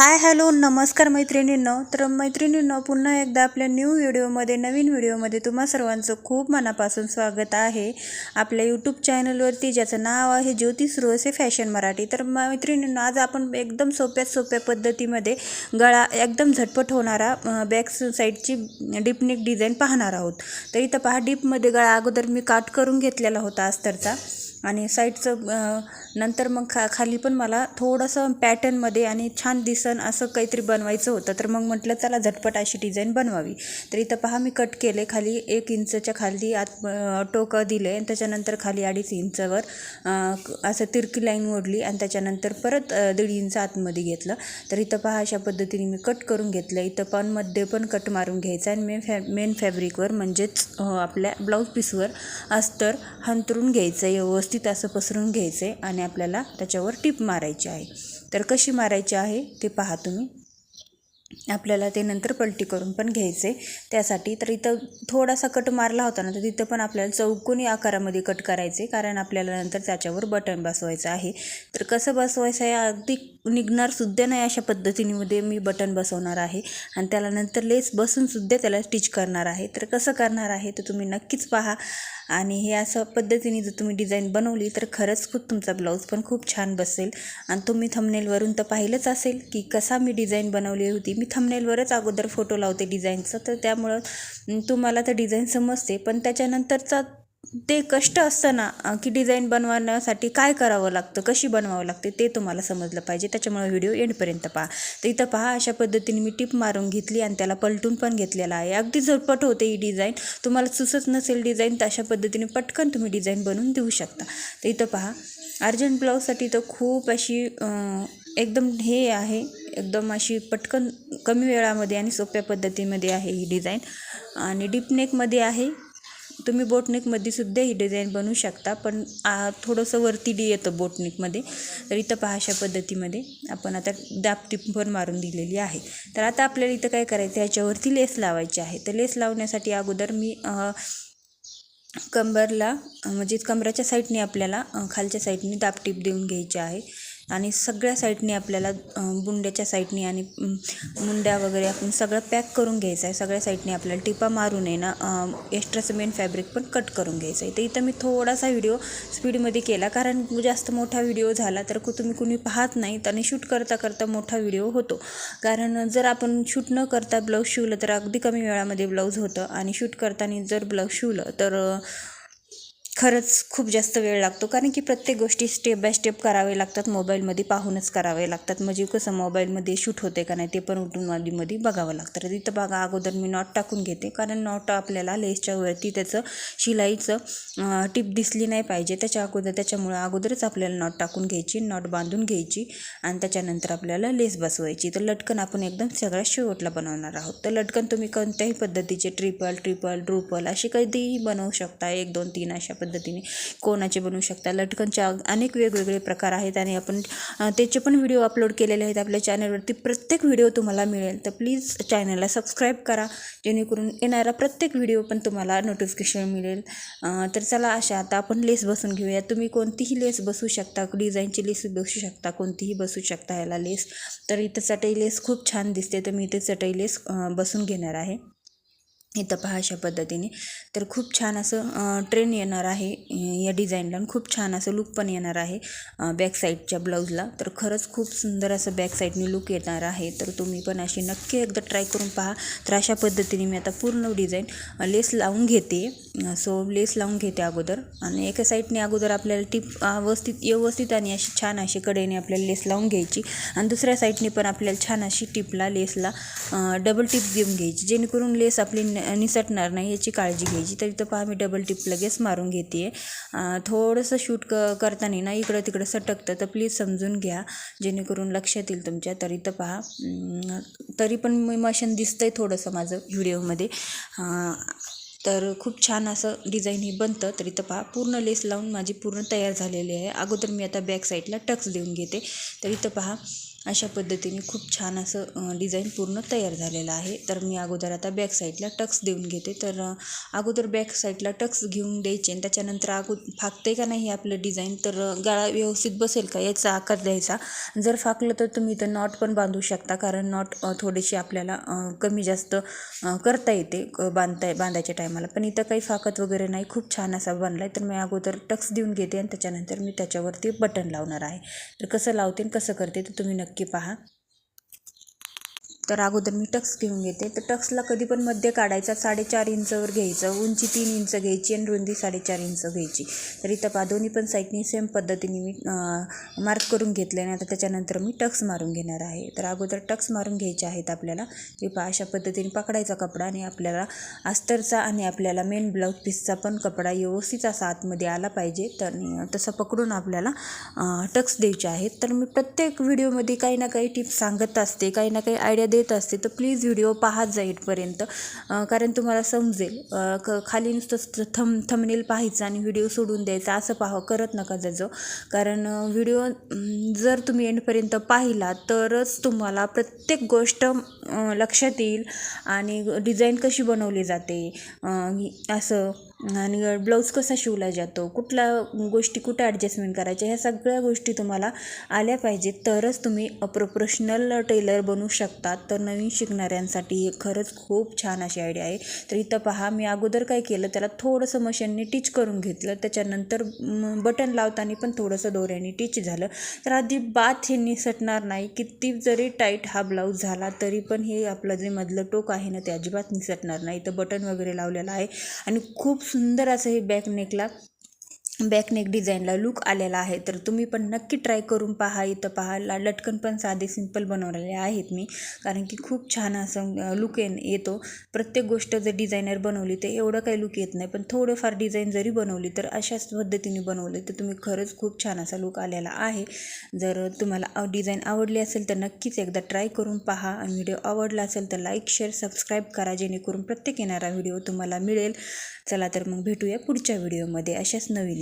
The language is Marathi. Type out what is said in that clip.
हाय हॅलो नमस्कार मैत्रिणींनो. तर मैत्रिणींनो पुन्हा एकदा आपल्या न्यू व्हिडिओमध्ये नवीन व्हिडिओमध्ये तुम्हा सर्वांचं खूप मनापासून स्वागत आहे. आपल्या यूट्यूब चॅनलवरती ज्याचं नाव आहे ज्योती सुरवसे फॅशन मराठी. तर मैत्रिणींनो आज आपण एकदम सोप्यात सोप्या पद्धतीमध्ये गळा एकदम झटपट होणारा बॅक साईडची डिपनिक डिझाईन पाहणार आहोत. तर इथं पहा डीपमध्ये गळा अगोदर मी काट करून घेतलेला होता अस्तरचा. आणि साईडचं नंतर मग खा खाली पण मला थोडंसं पॅटर्नमध्ये आणि छान दिसन असं काहीतरी बनवायचं होतं. तर मग म्हटलं चला झटपट अशी डिझाईन बनवावी. तर इथं पहा मी कट केले खाली एक इंचच्या खाली आत टोकं दिले आणि त्याच्यानंतर खाली अडीच इंचवर असं तिरकी लाईन ओढली आणि त्याच्यानंतर परत दीड इंच आतमध्ये घेतलं. तर इथं पहा अशा पद्धतीने मी कट करून घेतलं. इथं पण मध्ये पण कट मारून घ्यायचं आणि मेन फॅ मेन फॅब्रिकवर म्हणजेच आपल्या ब्लाऊज पीसवर अस्तर हंतरून घ्यायचं व्यवस्थित. असं पसरून घ्यायचं आहे आणि आपल्याला त्याच्यावर टीप मारायची आहे. तर कशी मारायची आहे ते पहा तुम्ही. आपल्याला ते नंतर पलटी करून पण घ्यायचे. त्यासाठी तर इथं थोडासा कट मारला होता ना तर तिथं पण आपल्याला चौकोनी आकारामध्ये कट करायचे कारण आपल्याला नंतर त्याच्यावर बटन बसवायचं आहे. तर कसं बसवायचं आहे अगदी निघणार सुद्धा नाही अशा पद्धतीमध्ये मी बटन बसवणार आहे. आणि त्याला नंतर लेस बसूनसुद्धा त्याला स्टिच करणार आहे. तर कसं करणार आहे तर तुम्ही नक्कीच पहा. आणि हे असं पद्धतीने जर तुम्ही डिझाईन बनवली तर खरंच खूप तुमचा ब्लाऊज पण खूप छान बसेल. आणि तुम्ही थमनेलवरून तर पाहिलंच असेल की कसा मी डिझाईन बनवली होती. मी थमनेलवरच अगोदर फोटो लावते डिझाईनचं. तर त्यामुळं तुम्हाला तर डिझाईन समजते. पण त्याच्यानंतरचा ते कष्ट असतं ना की डिझाईन बनवण्यासाठी काय करावं लागतं कशी बनवावं लागते ते तुम्हाला समजलं पाहिजे. त्याच्यामुळे व्हिडिओ एंडपर्यंत पहा. तर इथं पहा अशा पद्धतीने मी टिप मारून घेतली आणि त्याला पलटून पण घेतलेला आहे. अगदी झटपट होते ही डिझाईन तुम्हाला सुचत नसेल डिझाईन तर अशा पद्धतीने पटकन तुम्ही डिझाईन बनवून देऊ शकता. तर इथं पहा अर्जंट ब्लाऊजसाठी तर खूप अशी एकदम हे आहे. एकदम अशी पटकन कमी वेळामध्ये आणि सोप्या पद्धतीमध्ये आहे ही डिझाईन आणि डीपनेकमध्ये आहे. तुम्ही बोटनेकमध्ये सुद्धा ही डिझाईन बनवू शकता पण थोडंसं वरती डी येतं बोटनेकमध्ये तर इथं पहा अशा पद्धतीमध्ये आपण आता दापटीप पण मारून दिलेली आहे. तर आता आपल्याला इथं काय करायचं ह्याच्यावरती लेस लावायची आहे. तर लेस लावण्यासाठी अगोदर मी कंबरला म्हणजे कमराच्या साईडने आपल्याला खालच्या साईडने दापटीप देऊन घ्यायची आहे. आणि सगळ्या साईडने आपल्याला बुंड्याच्या साईडने आणि मुंड्या वगैरे आपण सगळं पॅक करून घ्यायचं आहे. सगळ्या साईडने आपल्याला टिपा मारून आहे ना एक्स्ट्रा सिमेंट फॅब्रिक पण कट करून घ्यायचं आहे. तर इथं मी थोडासा व्हिडिओ स्पीडमध्ये केला कारण जास्त मोठा व्हिडिओ झाला तर तुम्ही कुणी पाहत नाहीत आणि शूट करता करता मोठा व्हिडिओ होतो. कारण जर आपण शूट न करता ब्लाऊज शिवलं तर अगदी कमी वेळामध्ये ब्लाऊज होतं आणि शूट करताना जर ब्लाऊज शिवलं तर खरंच खूप जास्त वेळ लागतो. कारण की प्रत्येक गोष्टी स्टेप बाय स्टेप करावे लागतात. मोबाईलमध्ये पाहूनच करावे लागतात. म्हणजे कसं मोबाईलमध्ये शूट होते का नाही ते पण उठून मध्ये बघावं लागतं. तिथं बघा अगोदर मी नॉट टाकून घेते. कारण नॉट आपल्याला लेसच्या वरती त्याचं शिलाईचं टिप दिसली नाही पाहिजे. त्याच्या अगोदर त्याच्यामुळं अगोदरच आपल्याला नॉट टाकून घ्यायची नॉट बांधून घ्यायची आणि त्याच्यानंतर आपल्याला लेस बसवायची. तर लटकन आपण एकदम सगळ्या शेवटला बनवणार आहोत. तर लटकन तुम्ही कोणत्याही पद्धतीचे ट्रिपल ट्रिपल ड्रुपल असे कधीही बनवू शकता. एक दोन तीन अशा पद्धतीने कोणाचे बनवू शकता. लटकनचे अनेक वेगवेगळे प्रकार आहेत आणि आपण त्याचे पण व्हिडिओ अपलोड केलेले आहेत आपल्या चॅनलवरती प्रत्येक व्हिडिओ तुम्हाला मिळेल. तर प्लीज चॅनलला सबस्क्राईब करा. जेणेकरून येणारा प्रत्येक व्हिडिओ पण तुम्हाला नोटिफिकेशन मिळेल. तर चला अशा आता आपण लेस बसून घेऊया. तुम्ही कोणतीही लेस बसू शकता. डिझाईनची लेस बसू शकता. कोणतीही बसू शकता ह्याला लेस तर इथं चटई लेस खूप छान दिसते. तर मी इथे चटई लेस बसून घेणार आहे. इथं पहा अशा पद्धतीने. तर खूप छान असं ट्रेन येणार आहे या डिझाईनला खूप छान असं लुक पण येणार आहे बॅक साईडच्या ब्लाऊजला तर खरंच खूप सुंदर असं बॅक साईडने लुक येणार आहे. तर तुम्ही पण अशी नक्की एकदा ट्राय करून पहा. तर अशा पद्धतीने मी आता पूर्ण डिझाईन लेस लावून घेते. सो लेस लावून घेते अगोदर. आणि एका साईडने अगोदर आपल्याला टिप व्यवस्थित व्यवस्थित आणि अशी छान अशी कडेने आपल्याला लेस लावून घ्यायची. आणि दुसऱ्या साईडने पण आपल्याला छान अशी टिपला लेसला डबल टिप देऊन घ्यायची. जेणेकरून लेस आपली निसटणार नाही याची काळजी घ्यायची. तर इथं पहा मी डबल टिप लगेच मारून घेते आहे थोडंसं शूट क करताना ना इकडं तिकडं सटकतं. तर प्लीज समजून घ्या जेणेकरून लक्षात येईल तुमच्या. तर इथं पहा तरी पण मी मशन दिसतं आहे थोडंसं माझं व्हिडिओमध्ये तर खूप छान असं डिझाईन हे बनतं. तरी तर पहा पूर्ण लेस लावून माझी पूर्ण तयार झालेली आहे. अगोदर मी आता बॅक साईडला टक्स देऊन घेते. तरी तर पहा अशा पद्धतीने खूप छान असं डिझाईन पूर्ण तयार झालेलं आहे. तर मी अगोदर आता बॅक साईडला टक्स देऊन घेते. तर अगोदर बॅक साईडला टक्स घेऊन द्यायचे आणि त्याच्यानंतर अगो फाकते का नाही आपलं डिझाईन तर गाळा गळा व्यवस्थित बसेल का? याचा आकार द्यायचा. जर फाकलं तर तुम्ही इथं नॉट पण बांधू शकता. कारण नॉट थोडीशी आपल्याला कमी जास्त करता येते क- बांधता बांधायच्या टायमाला पण इथं काही फाकत वगैरे नाही. खूप छान असा बनला आहे तर मी अगोदर टक्स देऊन घेते आणि त्याच्यानंतर मी त्याच्यावरती बटन लावणार आहे. तर कसं लावते आणि कसं करते तर तुम्ही नक्की पहा. तर अगोदर मी टक्स घेऊन घेते. तर टक्सला कधी पण मध्य काढायचा साडेचार इंचवर घ्यायचं. उंची तीन इंच घ्यायची आणि रुंदी साडेचार इंच घ्यायची. तर इथं पहा दोन्ही पण साईडनी सेम पद्धतीने मी मार्क करून घेतले आणि आता त्याच्यानंतर मी टक्स मारून घेणार आहे. तर अगोदर टक्स मारून घ्यायचे आहेत आपल्याला. ते पहा अशा पद्धतीने पकडायचा कपडा आणि आपल्याला अस्तरचा आणि आपल्याला मेन ब्लाऊज पीसचा पण कपडा व्यवस्थित असा आतमध्ये आला पाहिजे. तर तसं पकडून आपल्याला टक्स द्यायचे आहेत. तर मी प्रत्येक व्हिडिओमध्ये काही ना काही टिप्स सांगत असते. काही ना काही आयडिया देत असते तर प्लीज व्हिडिओ पाहत जा इथपर्यंत. कारण तुम्हाला समजेल क खाली नुसतं थम थमनेल पाहायचं आणि व्हिडिओ सोडून द्यायचा असं पाहा करत नका जाजो. कारण व्हिडिओ जर तुम्ही एंडपर्यंत पाहिला तरच तुम्हाला प्रत्येक गोष्ट लक्षात येईल आणि डिझाईन कशी बनवली जाते असं. आणि ब्लाऊज कसा शिवला जातो कुठल्या गोष्टी कुठं ॲडजस्टमेंट करायच्या ह्या सगळ्या गोष्टी तुम्हाला आल्या पाहिजेत. तरच तुम्ही प्रोफेशनल टेलर बनू शकता. तर नवीन शिकणाऱ्यांसाठी हे खरंच खूप छान अशी आयडिया आहे. तर इथं पहा मी अगोदर काय केलं त्याला थोडंसं मशीनने टीच करून घेतलं. त्याच्यानंतर बटन लावताना पण थोडंसं दोऱ्याने टीच झालं. तर अजिबात हे निसटणार नाही. किती जरी टाईट हा ब्लाऊज झाला तरी पण हे आपलं जे मधलं टोक आहे ना ते अजिबात निसटणार नाही. तर बटन वगैरे लावलेलं आहे. आणि खूप सुंदर असं हे बॅक नेकला बॅकनेक डिझाईनला लुक आलेला आहे. तर तुम्ही पण नक्की ट्राय करून पहा इथं पहा. ला लटकन पण साधे सिंपल बनवलेले आहेत मी. कारण की खूप छान असं लुक येतो. प्रत्येक गोष्ट जर डिझायनर बनवली तर एवढं काही लुक येत नाही. पण थोडंफार डिझाईन जरी बनवली तर अशाच पद्धतीने बनवले तर तुम्ही खरंच खूप छान असा लुक आलेला आहे. जर तुम्हाला डिझाईन आवडली असेल तर नक्कीच एकदा ट्राय करून पहा. आणि व्हिडिओ आवडला असेल तर लाईक शेअर सबस्क्राईब करा जेणेकरून प्रत्येक येणारा व्हिडिओ तुम्हाला मिळेल. चला तर मग भेटूया पुढच्या व्हिडिओमध्ये अशाच नवीन